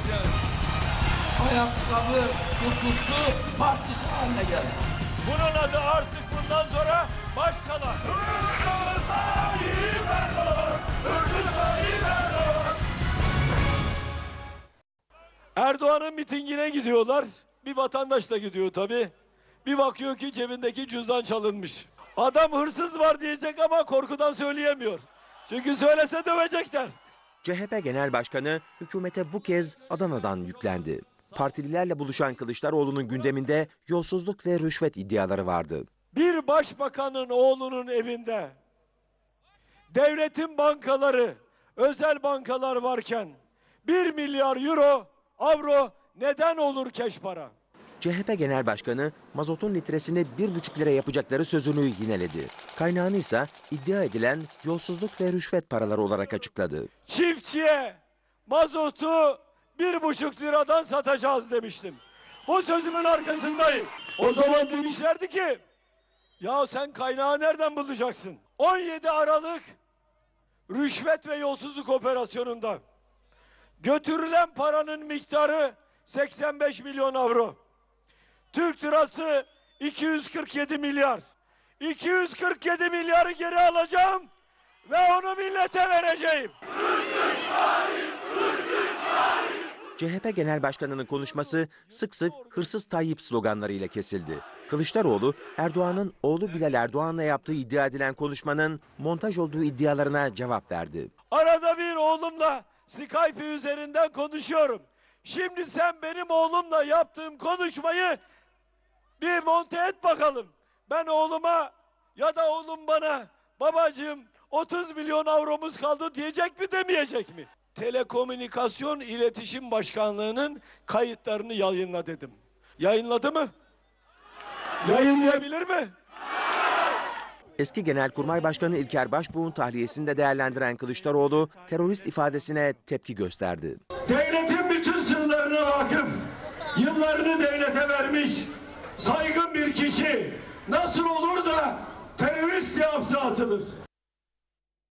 getireceğiz. ayakkabı kutusu partisi haline geldi. Bunun adı artık bundan sonra başçalar. Erdoğan'ın mitingine gidiyorlar. Bir vatandaş da gidiyor tabii. Bir bakıyor ki cebindeki cüzdan çalınmış. Adam hırsız var diyecek ama korkudan söyleyemiyor. Çünkü söylese dövecekler. CHP Genel Başkanı hükümete bu kez Adana'dan yüklendi. Partililerle buluşan Kılıçdaroğlu'nun gündeminde yolsuzluk ve rüşvet iddiaları vardı. bir başbakanın oğlunun evinde devletin bankaları, özel bankalar varken 1 milyar euro, avro neden olur keş para? CHP Genel Başkanı mazotun litresini 1,5 lira yapacakları sözünü yineledi. Kaynağını ise iddia edilen yolsuzluk ve rüşvet paraları olarak açıkladı. Çiftçiye mazotu bir buçuk liradan satacağız demiştim. Bu sözümün arkasındayım. O zaman demişlerdi ki ya sen kaynağı nereden bulacaksın? 17 Aralık rüşvet ve yolsuzluk operasyonunda götürülen paranın miktarı 85 milyon avro. Türk lirası 247 milyar. 247 milyarı geri alacağım ve onu millete vereceğim. CHP Genel Başkanı'nın konuşması sık sık hırsız Tayyip sloganlarıyla kesildi. Kılıçdaroğlu, Erdoğan'ın oğlu Bilal Erdoğan'la yaptığı iddia edilen konuşmanın montaj olduğu iddialarına cevap verdi. Arada bir oğlumla Skype üzerinden konuşuyorum. Şimdi sen benim oğlumla yaptığım konuşmayı bir monte et bakalım. Ben oğluma ya da oğlum bana babacığım 30 milyon avromuz kaldı diyecek mi demeyecek mi? Telekomünikasyon İletişim Başkanlığı'nın kayıtlarını yayınla dedim. Yayınladı mı? Yayınlayabilir mi? Eski Genelkurmay Başkanı İlker Başbuğ'un tahliyesini de değerlendiren Kılıçdaroğlu, terörist ifadesine tepki gösterdi. Devletin bütün sırlarına vakıf, yıllarını devlete vermiş, saygın bir kişi nasıl olur da terörist diye hapse atılır?